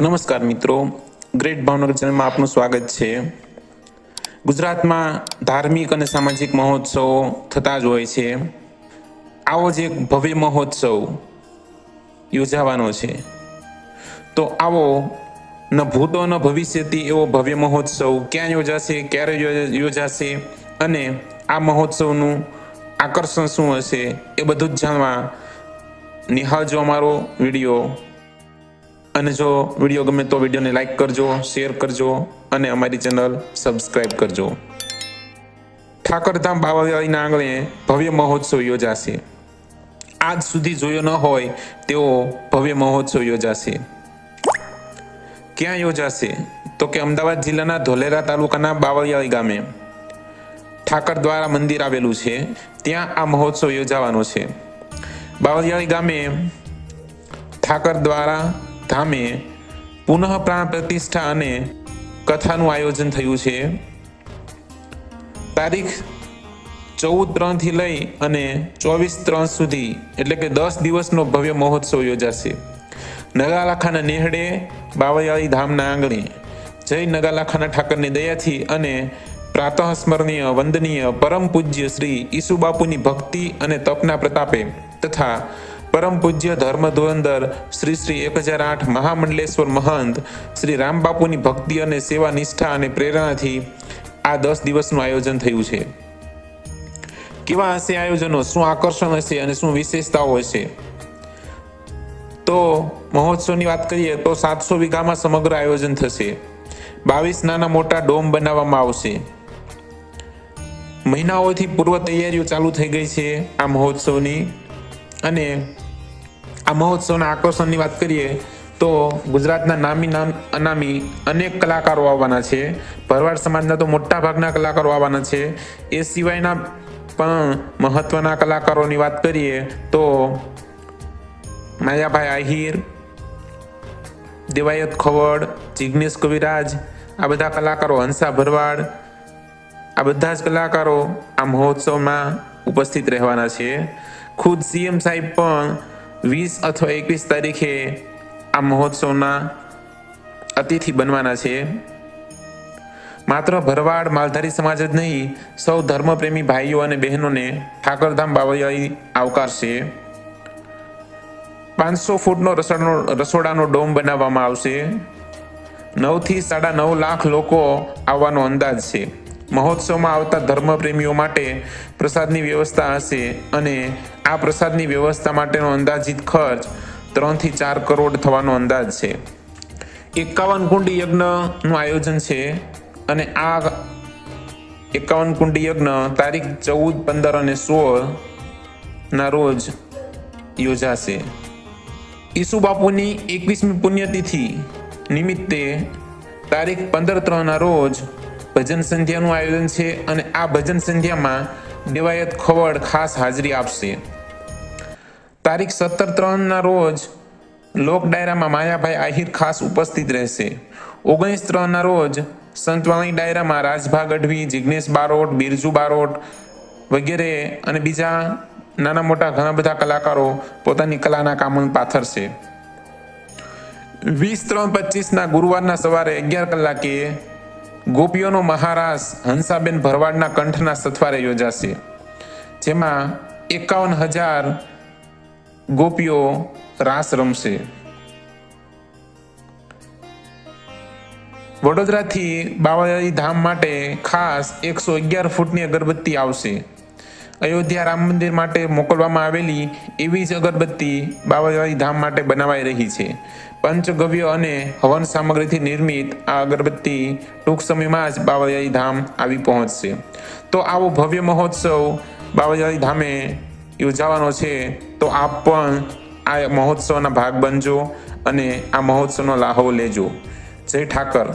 નમસ્કાર મિત્રો. ગ્રેટ ભાવનગર ચેનલમાં આપનું સ્વાગત છે. ગુજરાતમાં ધાર્મિક અને સામાજિક મહોત્સવો થતા જ હોય છે. આવો જ એક ભવ્ય મહોત્સવ યોજાવાનો છે. તો આવો, ન ભૂતો ન ભવિષ્યથી એવો ભવ્ય મહોત્સવ ક્યાં યોજાશે, ક્યારે યોજાશે અને આ મહોત્સવનું આકર્ષણ શું હશે એ બધું જ જાણવા નિહાળજો અમારો વીડિયો. અને જો વીડિયો ગમે તો વિડીયોને લાઈક કરજો શેર કરજો અને અમારી ચેનલ સબસ્ક્રાઇબ કરજો. ઠાકરધામ બાવાવાડીના આંગણે ભવ્ય મહોત્સવ યોજાશે. આજ સુધી જોયો ન હોય તેવો ભવ્ય મહોત્સવ યોજાશે. ક્યાં યોજાશે? તો કે અમદાવાદ જિલ્લાના ધોલેરા તાલુકાના બાવળિયાળી ગામે. ઠાકર દ્વારા મંદિર આવેલું છે. ત્યાં આ મહોત્સવ યોજાવાનો છે. બાવળિયાળી ગામે ઠાકર દ્વારા ધામે પુનઃ પ્રાણ પ્રતિષ્ઠા અને કથાનું આયોજન થયું છે. તારીખ ચૌદ ત્રણથી લઈ અને ચોવીસ ત્રણ સુધી, એટલે કે દસ દિવસનો ભવ્ય મહોત્સવ યોજાશે. નગાલાખાના નેહડે બાવૈયાળી ધામના આંગણે, જય નગાલાખાના ઠાકરની દયાથી અને પ્રાતઃ સ્મરણીય, વંદનીય, પરમ પૂજ્ય શ્રી ઈસુ બાપુની ભક્તિ અને તપના પ્રતાપે તથા પરમ પૂજ્ય ધર્મ ધુરંધર શ્રી શ્રી એક હજાર આઠ મહામંડલેશ્વર મહંત શ્રી રામબાપુની ભક્તિ અને સેવા નિષ્ઠા અને પ્રેરણાથી આ દસ દિવસનું આયોજન થયું છે. કેવા હશે આયોજનો? શું આકર્ષણ હશે અને શું વિશેષતાઓ હશે? તો મહોત્સવની વાત કરીએ તો સાતસો વીઘામાં સમગ્ર આયોજન થશે. બાવીસ નાના મોટા ડોમ બનાવવામાં આવશે. મહિનાઓથી પૂર્વ તૈયારીઓ ચાલુ થઈ ગઈ છે આ મહોત્સવની અને આ મહોત્સવના આકર્ષણની વાત કરીએ તો ગુજરાતના નામી નામ અનામી અનેક કલાકારો આવવાના છે. ભરવાડ સમાજના તો મોટા ભાગના કલાકારો આવવાના છે. એ સિવાયના પણ મહત્વના કલાકારોની વાત કરીએ તો માયાભાઈ આહિર, દેવાયત ખવડ, જિગ્નેશ કવિરાજ, આ બધા કલાકારો, હંસા ભરવાડ, આ બધા જ કલાકારો આ મહોત્સવમાં ઉપસ્થિત રહેવાના છે. ખુદ સીએમ સાહેબ પણ વીસ અથવા એકવીસ તારીખે આ મહોત્સવના અતિથિ બનવાના છે. માત્ર ભરવાડ માલધારી સમાજ જ નહીં, સૌ ધર્મપ્રેમી ભાઈઓ અને બહેનોને ઠાકરધામ બાવળિયાળી આવકારશે. પાંચસો ફૂટનો રસોડાનો રસોડાનો ડોમ બનાવવામાં આવશે. નવથી સાડા નવ લાખ લોકો આવવાનો અંદાજ છે. મહોત્સવમાં આવતા ધર્મપ્રેમીઓ માટે પ્રસાદની વ્યવસ્થા હશે અને આ પ્રસાદની વ્યવસ્થા માટેનો અંદાજિત ખર્ચ ત્રણથી ચાર કરોડ થવાનો અંદાજ છે. એકાવન કુંડી યજ્ઞનું આયોજન છે અને આ એકાવન કુંડી યજ્ઞ તારીખ ચૌદ, પંદર અને સોળ ના રોજ યોજાશે. ઈસુ બાપુની એકવીસમી પુણ્યતિથિ નિમિત્તે તારીખ પંદર ત્રણના રોજ ભજન સંધ્યાનું આયોજન છે અને આ ભજન સંધ્યામાં દેવાયત ખવડ ખાસ હાજરી આપશે. તારીખ સત્તર ત્રણના રોજ લોક ડાયરામાં માયાભાઈ આહિર ખાસ ઉપસ્થિત રહેશે. ઓગણીસ ત્રણના રોજ સંતવાણી ડાયરામાં રાજભા ગઢવી જિગ્નેશ બારોટ, બિરજુ બારોટ વગેરે અને બીજા નાના મોટા ઘણા બધા કલાકારો પોતાની કલાના કામોને પાથરશે. વીસ ત્રણ પચીસના ગુરુવારના સવારે અગિયાર કલાકે ગોપીઓનો મહારાસ હંસાબેન ભરવાડના કંઠના સથવારે યોજાશે, જેમાં એકાવન હજાર ગોપીઓ રાસ રમશે. વડોદરાથી બાવાજી ધામ માટે ખાસ એકસો અગિયાર ફૂટની અગરબત્તી આવશે. અયોધ્યા રામ મંદિર માટે મોકલવામાં આવેલી એવી જ અગરબત્તી બાવાજી ધામ માટે બનાવાઈ રહી છે. પંચગવ્ય અને હવન સામગ્રીથી નિર્મિત આ અગરબત્તી ટૂંક સમયમાં જ બાવાજી ધામ આવી પહોંચશે. તો આવો ભવ્ય મહોત્સવ બાવાજી ધામે યોજાવાનો છે, તો આપ પણ આ મહોત્સવના ભાગ બનજો અને આ મહોત્સવનો લાહો લેજો. જય ઠાકર.